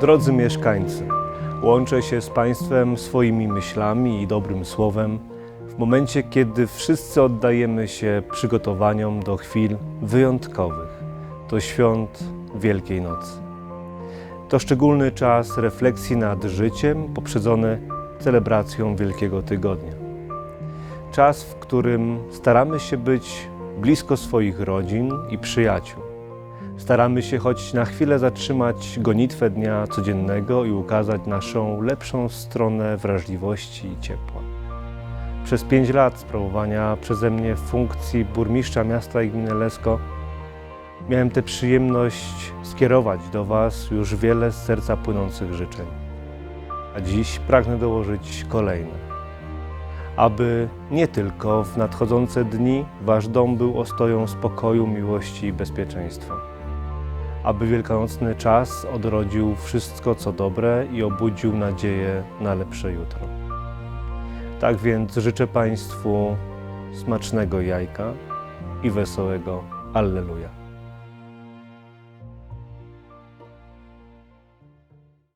Drodzy mieszkańcy, łączę się z Państwem swoimi myślami i dobrym słowem w momencie, kiedy wszyscy oddajemy się przygotowaniom do chwil wyjątkowych, do świąt Wielkiej Nocy. To szczególny czas refleksji nad życiem, poprzedzony celebracją Wielkiego Tygodnia. Czas, w którym staramy się być blisko swoich rodzin i przyjaciół. Staramy się choć na chwilę zatrzymać gonitwę dnia codziennego i ukazać naszą lepszą stronę wrażliwości i ciepła. Przez pięć lat sprawowania przeze mnie funkcji burmistrza miasta i gminy Lesko miałem tę przyjemność skierować do Was już wiele z serca płynących życzeń. A dziś pragnę dołożyć kolejne. Aby nie tylko w nadchodzące dni Wasz dom był ostoją spokoju, miłości i bezpieczeństwa. Aby wielkanocny czas odrodził wszystko, co dobre i obudził nadzieję na lepsze jutro. Tak więc życzę Państwu smacznego jajka i wesołego Alleluja.